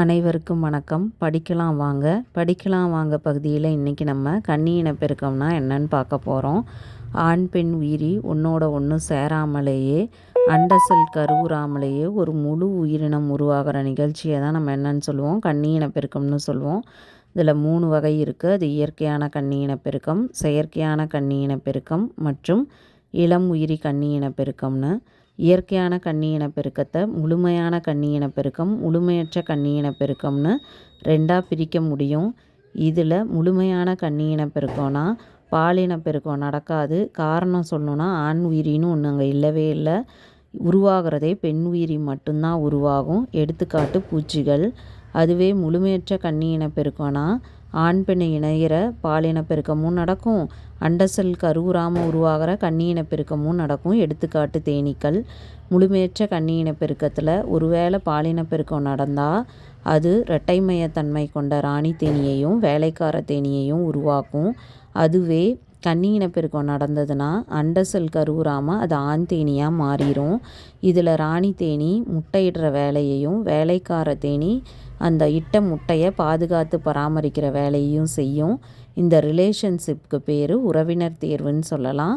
அனைவருக்கும் வணக்கம். படிக்கலாம் வாங்க. படிக்கலாம் வாங்க பகுதியில் இன்றைக்கி நம்ம கன்னி இனப்பெருக்கம்னா என்னன்னு பார்க்க போகிறோம் ஆண் பெண் உயிரி ஒன்றோட ஒன்று சேராமலேயே அண்டசல் கருவுறாமலேயே ஒரு முழு உயிரினம் உருவாகிற நிகழ்ச்சியை தான் நம்ம என்னன்னு சொல்லுவோம். கன்னி இனப்பெருக்கம்னு சொல்லுவோம். இதில் மூணு வகை இருக்குது அது இயற்கையான கன்னி இனப்பெருக்கம் செயற்கையான கன்னி இனப்பெருக்கம் மற்றும் இளம் உயிரி கன்னி இனப்பெருக்கம்னு. இயற்கையான கன்னி இனப்பெருக்கத்தை முழுமையான கன்னி இனப்பெருக்கம் முழுமையற்ற கன்னி இனப்பெருக்கம்னு ரெண்டாக பிரிக்க முடியும். இதில் முழுமையான கன்னி இனப்பெருக்கம்னா பாலினப்பெருக்கம் நடக்காது. காரணம் சொல்லணுன்னா ஆண் உயிரின்னு ஒன்று அங்கே இல்லவே இல்லை. உருவாகிறதே பெண் உயிரி மட்டும்தான் உருவாகும். எடுத்துக்காட்டு பூச்சிகள் அதுவே முழுமையற்ற கன்னி இனப்பெருக்கம்னா ஆண் பெண் இணையிற பாலினப்பெருக்கமும் நடக்கும். அண்டசல் கருவுறாமல் உருவாகிற கன்னி இனப்பெருக்கமும் நடக்கும். எடுத்துக்காட்டு தேனீக்கள். முழுமையற்ற கன்னி இனப்பெருக்கத்தில் ஒருவேளை பாலினப்பெருக்கம் நடந்தால் அது இரட்டைமயத்தன்மை கொண்ட ராணி தேனியையும் வேலைக்கார தேனியையும் உருவாக்கும். அதுவே கன்னி இனப்பெருக்கம் நடந்ததுன்னா அண்டசல் கருவுறாமல் அது ஆண் தேனியாக மாறிடும் இதில் ராணி தேனி முட்டையிடுற வேலையையும் வேலைக்கார தேனி அந்த இட்ட முட்டையை பாதுகாத்து பராமரிக்கிற வேலையையும் செய்யும். இந்த ரிலேஷன்ஷிப்க்கு பேர் உறவினர் தேர்வுன்னு சொல்லலாம்.